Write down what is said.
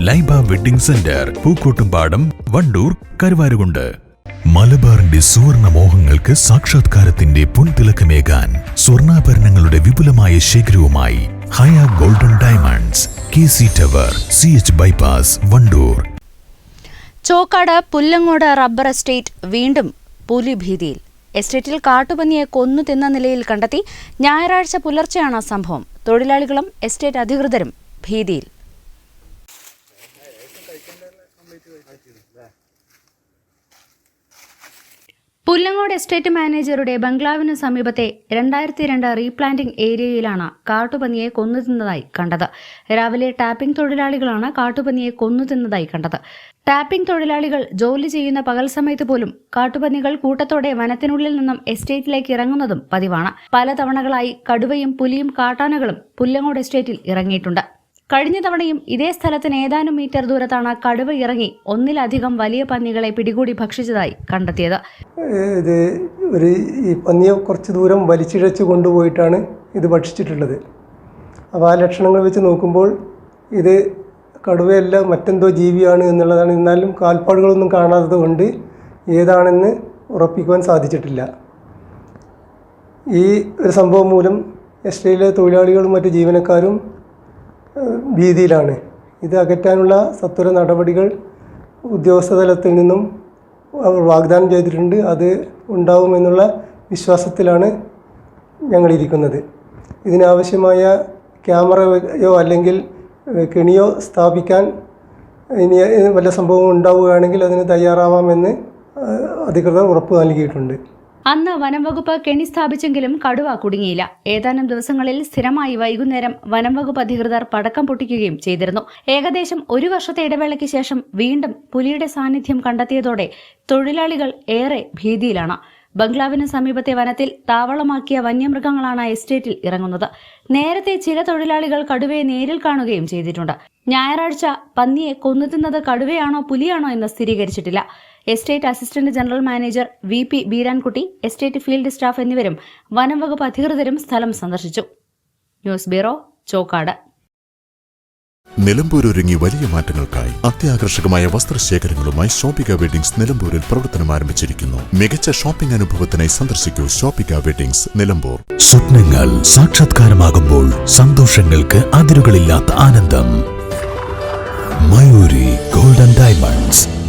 Laiba wedding centre Pookkottumpadam Wandoor Karuvarakundu. മലബാറിന്റെ സുവർണ മോഹങ്ങൾക്ക് സാക്ഷാത്കാരത്തിന്റെ പുൻതിളക്കമേകാൻ സ്വർണാഭരണങ്ങളുടെ വിപുലമായ ശേഖരവുമായി Haya golden diamonds K C tower C H bypass Wandoor. Chokkad Pullangode rubber estate വീണ്ടും പുലിഭീതിയിൽ. എസ്റ്റേറ്റിൽ കാട്ടുപന്നിയെ കൊന്നു തിന്ന നിലയിൽ കണ്ടെത്തി ഞായറാഴ്ച പുലർച്ചെയാണ് സംഭവം. തൊഴിലാളികളും എസ്റ്റേറ്റ് അധികൃതരും ഭീതിയിൽ. പുല്ലങ്ങോട് എസ്റ്റേറ്റ് മാനേജറുടെ ബംഗ്ലാവിന് സമീപത്തെ രണ്ടായിരത്തി രണ്ട് റീപ്ലാന്റിംഗ് ഏരിയയിലാണ് കാട്ടുപന്നിയെ കൊന്നു തിന്നതായി കണ്ടത്. രാവിലെ ടാപ്പിംഗ് തൊഴിലാളികളാണ് കാട്ടുപന്നിയെ കൊന്നു തിന്നതായി കണ്ടത്. ടാപ്പിംഗ് തൊഴിലാളികൾ ജോലി ചെയ്യുന്ന പകൽ സമയത്ത് പോലും കാട്ടുപന്നികൾ കൂട്ടത്തോടെ വനത്തിനുള്ളിൽ നിന്നും എസ്റ്റേറ്റിലേക്ക് ഇറങ്ങുന്നതും പതിവാണ്. പലതവണകളായി കടുവയും പുലിയും കാട്ടാനകളും പുല്ലങ്ങോട് എസ്റ്റേറ്റിൽ ഇറങ്ങിയിട്ടുണ്ട്. കഴിഞ്ഞ തവണയും ഇതേ സ്ഥലത്തിന് ഏതാനും മീറ്റർ ദൂരത്താണ് കടുവ ഇറങ്ങി ഒന്നിലധികം വലിയ പന്നികളെ പിടികൂടി ഭക്ഷിച്ചതായി കണ്ടെത്തിയത്. ഇത് ഒരു ഈ പന്നിയെ കുറച്ച് ദൂരം വലിച്ചിഴച്ച് കൊണ്ടുപോയിട്ടാണ് ഇത് ഭക്ഷിച്ചിട്ടുള്ളത്. അപ്പോൾ ആ ലക്ഷണങ്ങൾ വെച്ച് നോക്കുമ്പോൾ ഇത് കടുവയല്ല മറ്റെന്തോ ജീവിയാണ് എന്നുള്ളതാണ്. എന്നാലും കാൽപ്പാടുകളൊന്നും കാണാത്തത് കൊണ്ട് ഏതാണെന്ന് ഉറപ്പിക്കുവാൻ സാധിച്ചിട്ടില്ല. ഈ ഒരു സംഭവം മൂലം എസ്റ്റേറ്റിലെ തൊഴിലാളികളും മറ്റ് ജീവനക്കാരും ഭീതിയിലാണ്. ഇത് അകറ്റാനുള്ള സത്വര നടപടികൾ ഉദ്യോഗസ്ഥ തലത്തിൽ നിന്നും അവർ വാഗ്ദാനം ചെയ്തിട്ടുണ്ട്. അത് ഉണ്ടാവുമെന്നുള്ള വിശ്വാസത്തിലാണ് ഞങ്ങളിരിക്കുന്നത്. ഇതിനാവശ്യമായ ക്യാമറയോ അല്ലെങ്കിൽ കെണിയോ സ്ഥാപിക്കാൻ ഇനി വല്ല സംഭവം ഉണ്ടാവുകയാണെങ്കിൽ അതിന് തയ്യാറാവാമെന്ന് അധികൃതർ ഉറപ്പ് നൽകിയിട്ടുണ്ട്. അന്ന് വനംവകുപ്പ് കെണി സ്ഥാപിച്ചെങ്കിലും കടുവ കുടുങ്ങിയില്ല. ഏതാനും ദിവസങ്ങളിൽ സ്ഥിരമായി വൈകുന്നേരം വനംവകുപ്പ് അധികൃതർ പടക്കം പൊട്ടിക്കുകയും ചെയ്തിരുന്നു. ഏകദേശം ഒരു വർഷത്തെ ഇടവേളയ്ക്ക് ശേഷം വീണ്ടും പുലിയുടെ സാന്നിധ്യം കണ്ടെത്തിയതോടെ തൊഴിലാളികൾ ഏറെ ഭീതിയിലാണ്. ബംഗ്ലാവിന് സമീപത്തെ വനത്തിൽ താവളമാക്കിയ വന്യമൃഗങ്ങളാണ് എസ്റ്റേറ്റിൽ ഇറങ്ങുന്നത്. നേരത്തെ ചില തൊഴിലാളികൾ കടുവയെ നേരിൽ കാണുകയും ചെയ്തിട്ടുണ്ട്. ഞായറാഴ്ച പന്നിയെ കൊന്നുതിന്നത് കടുവയാണോ പുലിയാണോ എന്ന് സ്ഥിരീകരിച്ചിട്ടില്ല. Estate assistant general manager V P Beerankutty estate field staff എന്നിവരും വനം വകുപ്പ് അധികൃതരും സ്ഥലം സന്ദർശിച്ചു. News bureau Chokkad. നിലമ്പൂർ ഒരുങ്ങി വലിയ മാറ്റങ്ങൾക്കായി അത്യാകർഷകമായ വസ്ത്രശേഖരങ്ങളുമായി ഷോപ്പിക വെഡിങ്സ് നിലമ്പൂരിൽ പ്രവർത്തനം ആരംഭിച്ചിരിക്കുന്നു. മികച്ച ഷോപ്പിംഗ് അനുഭവത്തിനായി സന്ദർശിക്കൂ ഷോപ്പിക വെഡിങ്സ് നിലമ്പൂർ. സ്വപ്നങ്ങൾ സാക്ഷാത്കാരമാകുമ്പോൾ സന്തോഷങ്ങൾക്ക് അതിരുകളില്ലാത്ത ആനന്ദം.